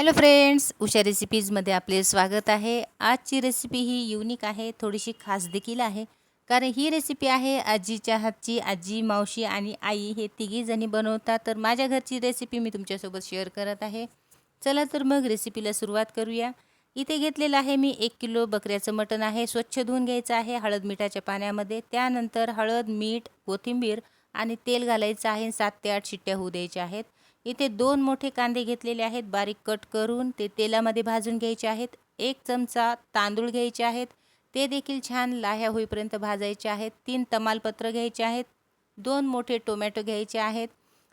Hello friends Usha रेसिपीजमध्ये आपले स्वागत आहे. आजची रेसिपी ही युनिक आहे थोडीशी खास देखील आहे. कारण ही रेसिपी आहे आजीच्या हातची आजी मावशी आणि आई हे तिघीजणी बनवतात. तर माझ्या घरची रेसिपी मी तुमच्यासोबत शेअर करत आहे. चला तर मग रेसिपीला सुरुवात करूया. इथे घेतलेलं आहे मी एक किलो बकऱ्याचं मटण आहे. स्वच्छ धुवून घ्यायचं आहे हळद मिठाच्या पाण्यामध्ये. त्यानंतर हळद मीठ कोथिंबीर आणि तेल घालायचं आहे. सात ते आठ शिट्ट्या होऊ द्यायच्या आहेत. इथे दोन मोठे कांदे घेतलेले आहेत. बारीक कट करून ते तेलामध्ये भाजून घ्यायचे आहेत. एक चमचा तांदूळ घ्यायचे आहेत. ते देखील छान लाह्या होईपर्यंत भाजायचे आहेत. तीन तमालपत्र घ्यायचे आहेत. दोन मोठे टोमॅटो घ्यायचे आहेत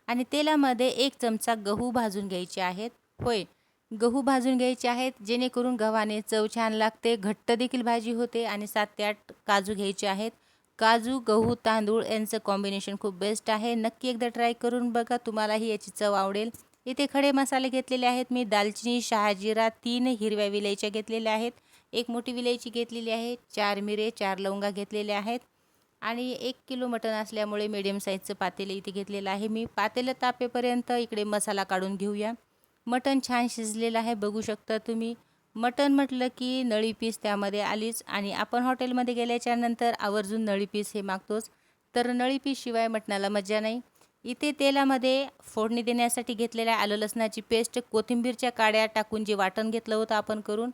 आणि तेलामध्ये एक चमचा गहू भाजून घ्यायचे आहेत. होय गहू भाजून घ्यायचे आहेत. जेणेकरून गव्हाने चव छान लागते घट्ट देखील भाजी होते आणि सात ते आठ काजू घ्यायचे आहेत. काजू गहू तांदूळ यांचं कॉम्बिनेशन खूप बेस्ट आहे. नक्की एकदा ट्राय करून बघा तुम्हालाही याची चव आवडेल. इथे खडे मसाले घेतलेले आहेत. मी दालचिनी शहाजिरा तीन हिरव्या विलायच्या घेतलेल्या आहेत. एक मोठी विलायची घेतलेली आहे. चार मिरे चार लवंगा घेतलेल्या आहेत. आणि एक किलो मटण असल्यामुळे मीडियम साईजचं पातेलं इथे घेतलेलं आहे. मी पातेलं तापेपर्यंत इकडे मसाला काढून घेऊया. मटण छान शिजलेलं आहे. बघू शकता तुम्ही. मटण म्हटलं की नळी पीस त्यामध्ये आलीच आणि आपण हॉटेलमध्ये गेल्याच्यानंतर आवर्जून नळी पीस हे मागतोच. तर नळी पीसशिवाय मटणाला मज्जा नाही. इथे तेलामध्ये फोडणी देण्यासाठी घेतलेल्या आलं लसणाची पेस्ट कोथिंबीरच्या काड्या टाकून जे वाटण घेतलं होतं आपण करून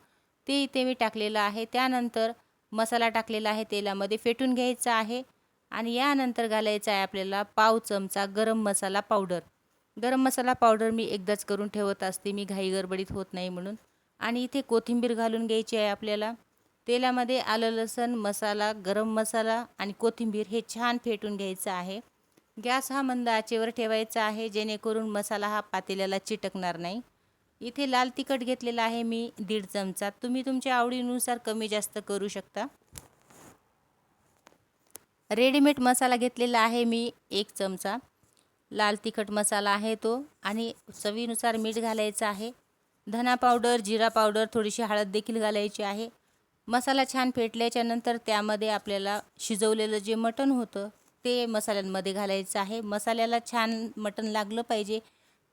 ते इथे मी टाकलेलं आहे. त्यानंतर मसाला टाकलेला आहे तेलामध्ये फेटून घ्यायचा आहे आणि यानंतर घालायचा आहे आपल्याला पाव चमचा गरम मसाला पावडर. गरम मसाला पावडर मी एकदाच करून ठेवत असते मी घाई गडबडीत होत नाही म्हणून. आणि इथे कोथिंबीर घालून घ्यायची आहे आपल्याला. तेलामध्ये आलं लसण मसाला गरम मसाला आणि कोथिंबीर हे छान फेटून घ्यायचं आहे. गॅस हा मंद आचेवर ठेवायचा आहे जेणेकरून मसाला हा पातेल्याला चिटकणार नाही. इथे लाल तिखट घेतलेला आहे मी दीड चमचा. तुम्ही तुमच्या आवडीनुसार कमी जास्त करू शकता. रेडीमेड मसाला घेतलेला आहे मी एक चमचा. लाल तिखट मसाला आहे तो आणि चवीनुसार मीठ घालायचं आहे. धना पावडर जिरा पावडर थोडीशी हळद देखील घालायची आहे. मसाला छान फेटल्याच्यानंतर त्यामध्ये आपल्याला शिजवलेलं जे मटण होतं ते मसाल्यांमध्ये घालायचं आहे. मसाल्याला छान मटण लागलं पाहिजे.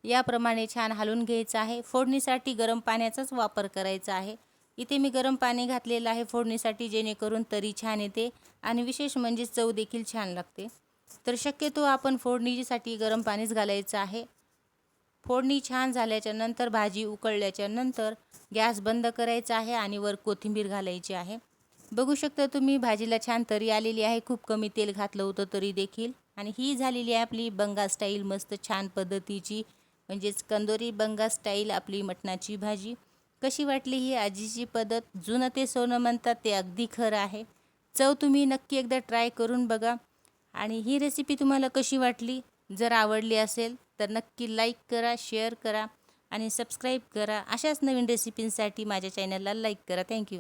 याप्रमाणे छान हलवून घ्यायचं आहे. फोडणीसाठी गरम पाण्याचाच वापर करायचा आहे. इथे मी गरम पाणी घातलेलं आहे फोडणीसाठी जेणेकरून तरी छान येते आणि विशेष म्हणजे चव देखील छान लागते. तर शक्यतो आपण फोडणीसाठी गरम पाणीच घालायचं आहे. फोडणी छान झाल्याच्यानंतर भाजी उकळल्याच्या नंतर गॅस बंद करायचा आहे आणि वर कोथिंबीर घालायची आहे. बघू शकता तुम्ही भाजीला छान तरी आलेली आहे. खूप कमी तेल घातलं होतं तरी देखील. आणि ही झालेली आहे आपली बंगा स्टाईल मस्त छान पद्धतीची. म्हणजेच कंदोरी बंगा स्टाईल आपली मटणाची भाजी. कशी वाटली ही आजीची पद्धत? जुनं ते सोनं म्हणतात ते अगदी खरं आहे. चव तुम्ही नक्की एकदा ट्राय करून बघा. आणि ही रेसिपी तुम्हाला कशी वाटली? जर आवडली असेल तर नक्की लाईक करा शेअर करा आणि सबस्क्राईब करा. अशाच नवीन रेसिपींसाठी माझ्या चॅनलला लाईक करा. थँक्यू